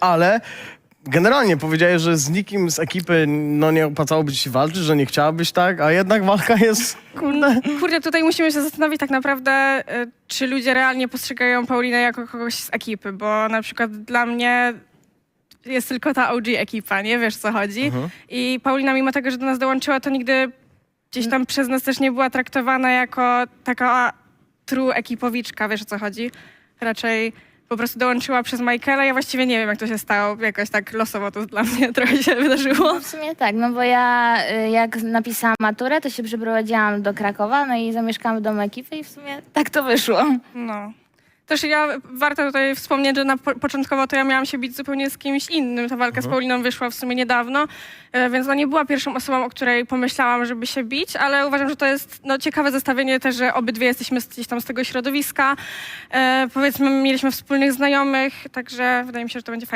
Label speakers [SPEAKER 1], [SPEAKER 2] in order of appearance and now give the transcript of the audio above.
[SPEAKER 1] ale generalnie powiedziałeś, że z nikim z ekipy no nie opłacałoby ci się walczyć, że nie chciałabyś tak, a jednak walka jest, kurde...
[SPEAKER 2] Kurde, tutaj musimy się zastanowić tak naprawdę, y, czy ludzie realnie postrzegają Paulinę jako kogoś z ekipy, bo na przykład dla mnie jest tylko ta OG ekipa, nie wiesz co chodzi. I Paulina mimo tego, że do nas dołączyła, to nigdy gdzieś tam przez nas też nie była traktowana jako taka true ekipowiczka, wiesz o co chodzi. Raczej po prostu dołączyła przez Michaela. Ja właściwie nie wiem, jak to się stało. Jakoś tak losowo to dla mnie trochę się wydarzyło.
[SPEAKER 3] No w sumie tak, no bo ja y, jak napisałam maturę, to się przeprowadziłam do Krakowa, no i zamieszkałam w domu ekipy i w sumie tak to wyszło.
[SPEAKER 2] No. Też ja, warto tutaj wspomnieć, że na po początkowo to ja miałam się bić zupełnie z kimś innym. Ta walka z Pauliną wyszła w sumie niedawno, e, więc ona nie była pierwszą osobą, o której pomyślałam, żeby się bić, ale uważam, że to jest no, ciekawe zestawienie też, że obydwie jesteśmy z- gdzieś tam z tego środowiska. E, powiedzmy, mieliśmy wspólnych znajomych, także wydaje mi się, że to będzie fajne.